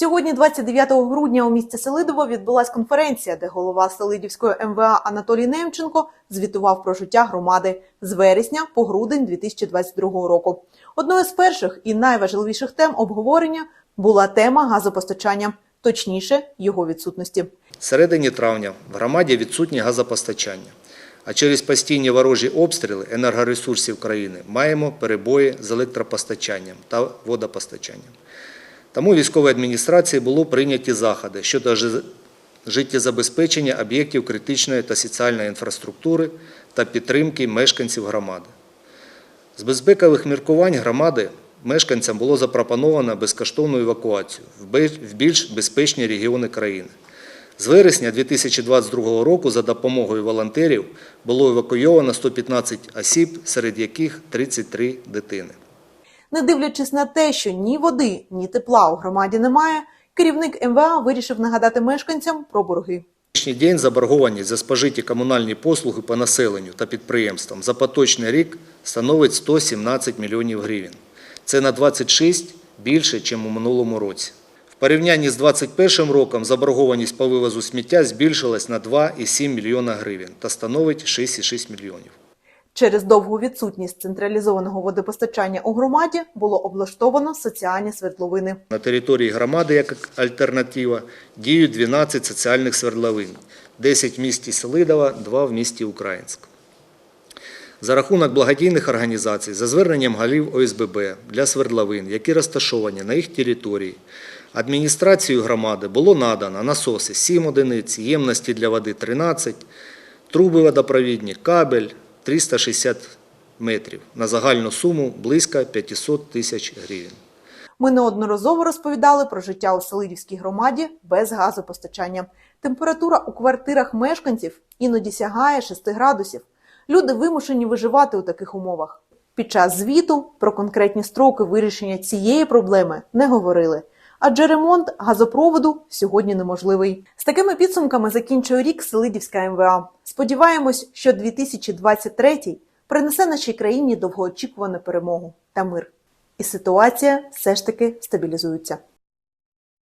Сьогодні, 29 грудня, у місті Селидово відбулася конференція, де голова Селидівської МВА Анатолій Немченко звітував про життя громади з вересня по грудень 2022 року. Одною з перших і найважливіших тем обговорення була тема газопостачання, точніше його відсутності. Середині травня в громаді відсутнє газопостачання, а через постійні ворожі обстріли енергоресурсів країни маємо перебої з електропостачанням та водопостачанням. Тому військовій адміністрації було прийняті заходи щодо життєзабезпечення об'єктів критичної та соціальної інфраструктури та підтримки мешканців громади. З безпекових міркувань громади мешканцям було запропоновано безкоштовну евакуацію в більш безпечні регіони країни. З вересня 2022 року за допомогою волонтерів було евакуйовано 115 осіб, серед яких 33 дитини. Не дивлячись на те, що ні води, ні тепла у громаді немає, керівник МВА вирішив нагадати мешканцям про борги. сьогоднішній день заборгованість за спожиті комунальні послуги по населенню та підприємствам за поточний рік становить 117 мільйонів гривень. Це на 26 більше, ніж у минулому році. В порівнянні з 2021 роком заборгованість по вивозу сміття збільшилась на 2,7 мільйона гривень та становить 6,6 мільйонів. Через довгу відсутність централізованого водопостачання у громаді було облаштовано соціальні свердловини. На території громади як альтернатива діють 12 соціальних свердловин, 10 в місті Селидова, 2 в місті Українськ. За рахунок благодійних організацій, за зверненням голів ОСББ для свердловин, які розташовані на їх території, адміністрацією громади було надано насоси 7 одиниць, ємності для води 13, труби водопровідні, кабель 360 метрів на загальну суму близько 500 тисяч гривень. Ми неодноразово розповідали про життя у Селидівській громаді без газопостачання. Температура у квартирах мешканців іноді сягає 6 градусів. Люди вимушені виживати у таких умовах. Під час звіту про конкретні строки вирішення цієї проблеми не говорили. Адже ремонт газопроводу сьогодні неможливий. З такими підсумками закінчує рік Селидівська МВА. Сподіваємось, що 2023 принесе нашій країні довгоочікувану перемогу та мир. І ситуація все ж таки стабілізується.